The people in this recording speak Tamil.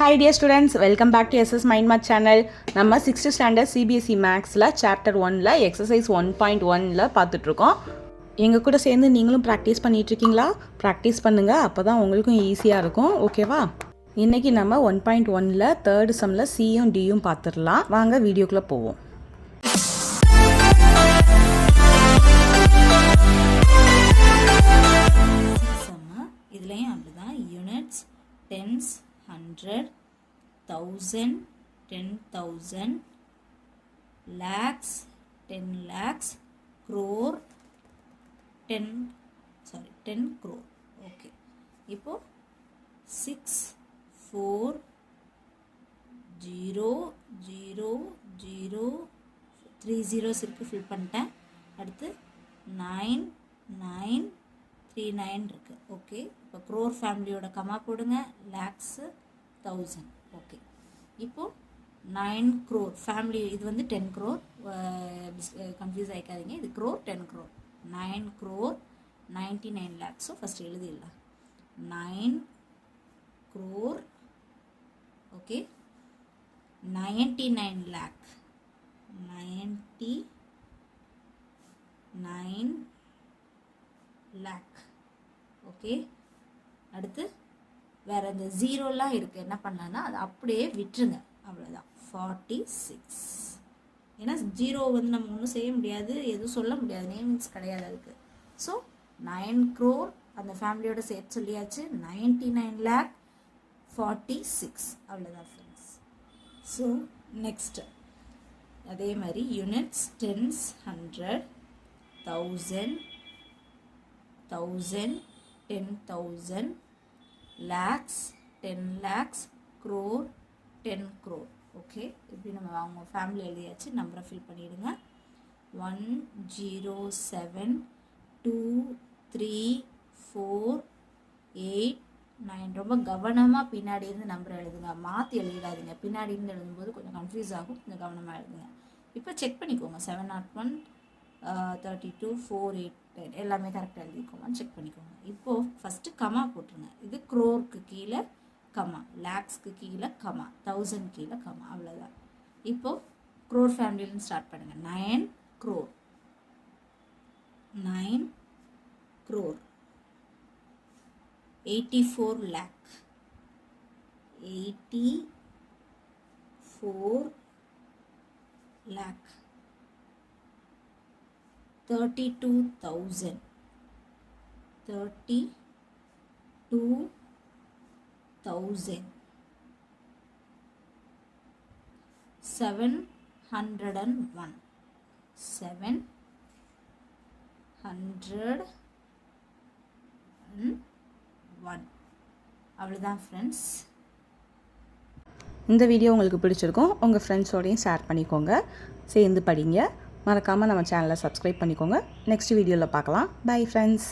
Hi dear students welcome back to SS mind math channel நம்ம சிக்ஸ்த் ஸ்டாண்டர்ட் சிபிஎஸ்சி மேக்ஸில் சாப்டர் ஒனில் எக்ஸசைஸ் ஒன் பாயிண்ட் ஒனில் பார்த்துட்ருக்கோம். எங்கள் கூட சேர்ந்து நீங்களும் ப்ராக்டிஸ் பண்ணிகிட்ருக்கீங்களா ப்ராக்டிஸ் பண்ணுங்கள் அப்போ தான் உங்களுக்கும் ஈஸியாக இருக்கும். ஓகேவா இன்றைக்கி நம்ம ஒன் பாயிண்ட் ஒனில் தேர்டு சம்மில் சியும் டியும் பார்த்துடலாம். வாங்க வீடியோக்குள்ளே போவோம். இதுலேயும் அப்படிதான். Units tens hundred thousand ten thousand lakhs ten lakhs crore ten sorry ten crore okay இப்போ six four zero zero zero three zeros இருக்குது ஃபில் பண்ணிட்டேன். அடுத்து நைன் நைன் த்ரீ நைன் இருக்குது ஓகே இப்போ க்ரோர் ஃபேமிலியோட கமா போடுங்க. லேக்ஸு தௌசண்ட் ஓகே இப்போது நைன் க்ரோர் ஃபேமிலி இது வந்து டென் க்ரோர் கன்ஃபியூஸ் ஆகிக்காதீங்க இது crore ten crore nine crore ninety nine லேக்ஸும் first எழுதிடலாம். Nine crore okay ninety nine lakh ninety nine lakh okay அடுத்து வேற இந்த ஜீரோலாம் இருக்குது என்ன பண்ணலான்னா அது அப்படியே விட்டுருங்க. அவ்வளோதான் ஃபார்ட்டி சிக்ஸ் ஏன்னா ஜீரோ வந்து நம்ம ஒன்றும் செய்ய முடியாது. எதுவும் சொல்ல முடியாது. நேமிங்ஸ் கிடையாது அதுக்கு. ஸோ நைன் க்ரோர் அந்த ஃபேமிலியோட சேர்த்து சொல்லியாச்சு. Ninety nine lakh forty six அவ்வளோதான் ஃப்ரெண்ட்ஸ் ஸோ நெக்ஸ்ட்டு அதே மாதிரி units tens hundred thousand thousand ten thousand lakhs ten lakhs crore ten crore okay இப்படி நம்ம அவங்க ஃபேமிலி எழுதியாச்சு. நம்பரை ஃபில் பண்ணிவிடுங்க one zero seven two three four eight nine ரொம்ப கவனமாக பின்னாடி இருந்து நம்பர் எழுதுங்க. மாற்றி எழுதிடாதீங்க. பின்னாடி இருந்து எழுதும்போது கொஞ்சம் கன்ஃபியூஸ் ஆகும். கொஞ்சம் கவனமாக எழுதுங்க. இப்போ செக் பண்ணிக்கோங்க. Seven not one thirty two four eight ten எல்லாமே கரெக்டாக எழுதிக்கோமான்னு செக் பண்ணிக்கோங்க. இப்போது ஃபஸ்ட்டு கமா போட்டுருங்க. இது க்ரோருக்கு கீழே கமா லேக்ஸ்க்கு கீழே கமா தௌசண்ட் கீழே கமா அவ்வளோதான் இப்போது க்ரோர் ஃபேமிலியிலேருந்து ஸ்டார்ட் பண்ணுங்கள் nine crore nine crore eighty four lakh eighty four lakh thirty two thousand thirty two thousand seven hundred and one seven hundred and one அவ்வளோதான் ஃப்ரெண்ட்ஸ் இந்த வீடியோ உங்களுக்கு பிடிச்சிருக்கும் உங்கள் ஃப்ரெண்ட்ஸோடையும் ஷேர் பண்ணிக்கோங்க. சேர்ந்து படிங்க. மறக்காமல் நம்ம சேனலை சப்ஸ்கிரைப் பண்ணிக்கோங்க. நெக்ஸ்ட் வீடியோவில் பார்க்கலாம். Bye friends